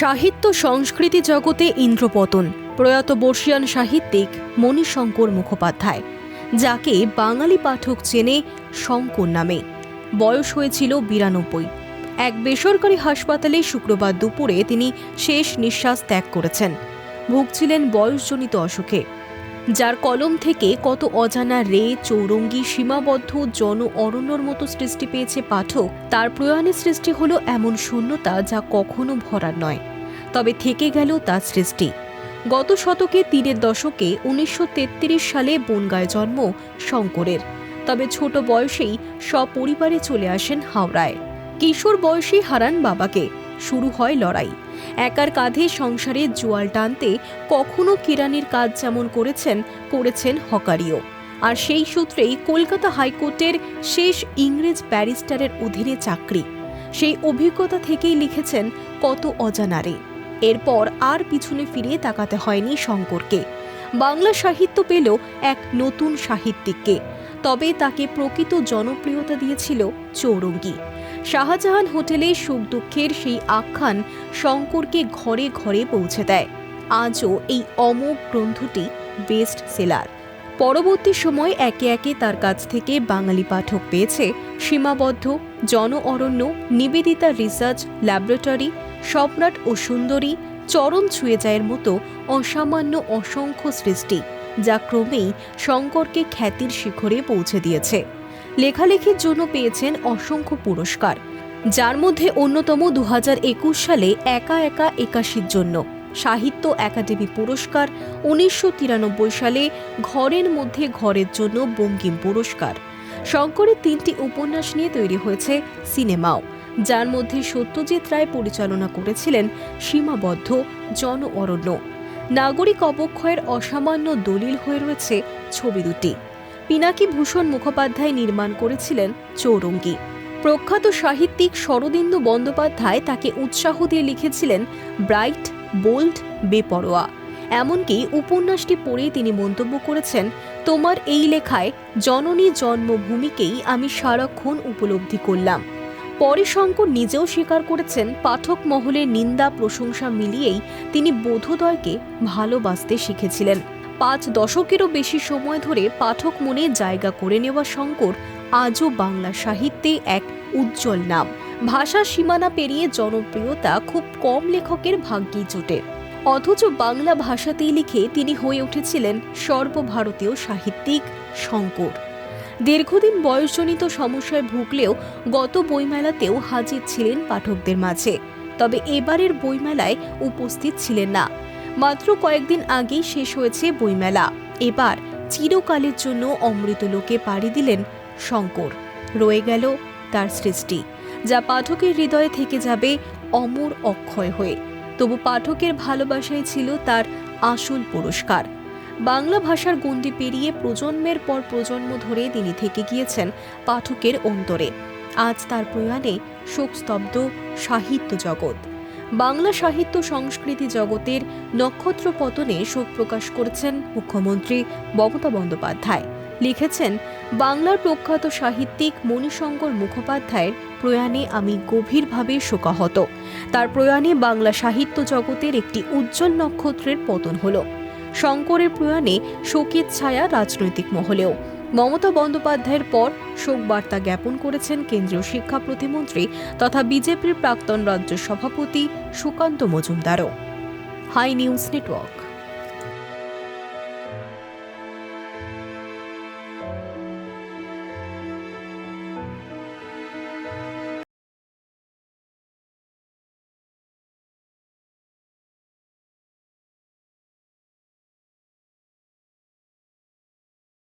সাহিত্য সংস্কৃতি জগতে ইন্দ্রপতন। প্রয়াত বর্ষিয়ান সাহিত্যিক মণিশঙ্কর মুখোপাধ্যায়, যাকে বাঙালি পাঠক চেনে শঙ্কর নামে। বয়স হয়েছিল বিরানব্বই। এক বেসরকারি হাসপাতালে শুক্রবার দুপুরে তিনি শেষ নিঃশ্বাস ত্যাগ করেছেন। ভুগছিলেন বয়সজনিত অসুখে। যার কলম থেকে কত অজানা রে, চৌরঙ্গি, সীমাবদ্ধ, জন অরণ্যর মতো সৃষ্টি পেয়েছে পাঠক, তার প্রয়াণে সৃষ্টি হলো এমন শূন্যতা যা কখনো ভরার নয়। তবে থেকে গেল তার সৃষ্টি। গত শতকে তিনের দশকে উনিশশো তেত্রিশ সালে বনগায় জন্ম শঙ্করের। তবে ছোট বয়সেই সপরিবারে চলে আসেন হাওড়ায়। কিশোর বয়সেই হারান বাবাকে। শুরু হয় লড়াই। একার কাঁধে সংসারে জোয়াল টানতে কখনো কিরানির কাজ যেমন করেছেন করেছেন হকারিও। আর সেই সূত্রেই কলকাতা হাইকোর্টের শেষ ইংরেজ ব্যারিস্টারের অধীনে চাকরি। সেই অভিজ্ঞতা থেকেই লিখেছেন, কত অজানারে এরপর আর পিছনে ফিরে তাকাতে হয়নি শঙ্করকে। বাংলা সাহিত্য পেল এক নতুন সাহিত্যিককে, তবে তাকে প্রকৃত জনপ্রিয়তা দিয়েছিল চৌরঙ্গি। শাহজাহান হোটেলে সুখ দুঃখের সেই আখ্যান শঙ্করকে ঘরে ঘরে পৌঁছে দেয়। আজও এই অমোঘ গ্রন্থটি বেস্ট সেলার পরবর্তী সময় একে একে তার কাছ থেকে বাঙালি পাঠক পেয়েছে সীমাবদ্ধ জন অরণ্য নিবেদিতা রিসার্চ ল্যাবরেটরি সম্রাট ও সুন্দরী, চরণ ছুঁয়ে যায়ের মতো অসামান্য অসংখ্য সৃষ্টি, যা ক্রমেই শঙ্করকে খ্যাতির শিখরে পৌঁছে দিয়েছে। লেখালেখির জন্য পেয়েছেন অসংখ্য পুরস্কার, যার মধ্যে অন্যতম দু হাজার একুশ সালে একা একা একাশির জন্য। সাহিত্য একাডেমি পুরস্কার উনিশশো তিরানব্বই সালে ঘরের মধ্যে ঘরের জন্য বঙ্কিম পুরস্কার। শঙ্করের তিনটি উপন্যাস নিয়ে তৈরি হয়েছে সিনেমাও, যার মধ্যে সত্যজিৎ রায় পরিচালনা করেছিলেন সীমাবদ্ধ জন অরণ্য নাগরিক অবক্ষয়ের অসামান্য দলিল হয়ে রয়েছে ছবি দুটি। পিনাকি ভূষণ মুখোপাধ্যায় নির্মাণ করেছিলেন চৌরঙ্গী। প্রখ্যাত সাহিত্যিক শরদিন্দু বন্দ্যোপাধ্যায় তাকে উৎসাহ দিয়ে লিখেছিলেন ব্রাইট বোল্ড, বেপরোয়া। এমনকি উপন্যাসটি পড়েই তিনি মন্তব্য করেছেন, তোমার এই লেখায় জননী জন্মভূমিকেই আমি সারাক্ষণ উপলব্ধি করলাম। পরে শঙ্কর নিজেও স্বীকার করেছেন, পাঠক মহলের নিন্দা, প্রশংসা মিলিয়েই তিনি বোধোদয়কে ভালোবাসতে শিখেছিলেন। পাঁচ দশকেরও বেশি সময় ধরে পাঠক মনে জায়গা করে নেওয়া শঙ্কর আজও বাংলা সাহিত্যে এক উজ্জ্বল নাম। ভাষা সীমানা পেরিয়ে জনপ্রিয়তা খুব কম লেখকের ভাগ্যেই জোটে। অথচ বাংলা ভাষাতেই লিখে তিনি হয়ে উঠেছিলেন সর্বভারতীয় সাহিত্যিক শঙ্কর। দীর্ঘদিন বয়সজনিত সমস্যায় ভুগলেও গত বইমেলাতেও হাজির ছিলেন পাঠকদের মাঝে। তবে এবারের বইমেলায় উপস্থিত ছিলেন না। মাত্র কয়েকদিন আগেই শেষ হয়েছে বইমেলা। এবার চিরকালের জন্য অমৃতলোকে পাড়ি দিলেন শঙ্কর। রয়ে গেল তার সৃষ্টি, যা পাঠকের হৃদয়ে থেকে যাবে অমর অক্ষয় হয়ে। তবু পাঠকের ভালোবাসাই ছিল তার আসল পুরস্কার। বাংলা ভাষার গণ্ডি পেরিয়ে প্রজন্মের পর প্রজন্ম ধরে তিনি থেকে গিয়েছেন পাঠকের অন্তরে। আজ তার প্রয়াণে শোকস্তব্ধ সাহিত্য জগৎ। বাংলা সাহিত্য সংস্কৃতি জগতের নক্ষত্র পতনে শোক প্রকাশ করেছেন মুখ্যমন্ত্রী মমতা বন্দ্যোপাধ্যায়। লিখেছেন, বাংলার প্রখ্যাত সাহিত্যিক মণিশঙ্কর মুখোপাধ্যায়ের প্রয়াণে আমি গভীরভাবে শোকাহত। তার প্রয়াণে বাংলা সাহিত্য জগতের একটি উজ্জ্বল নক্ষত্রের পতন হলো। শঙ্করের প্রয়াণে শোকের ছায়া রাজনৈতিক মহলেও। মমতা বন্দ্যোপাধ্যায়ের পর শোক বার্তা জ্ঞাপন করেছেন কেন্দ্রীয় শিক্ষা প্রতিমন্ত্রী তথা বিজেপির প্রাক্তন রাজ্য সভাপতি সুকান্ত মজুমদারও। High News Network.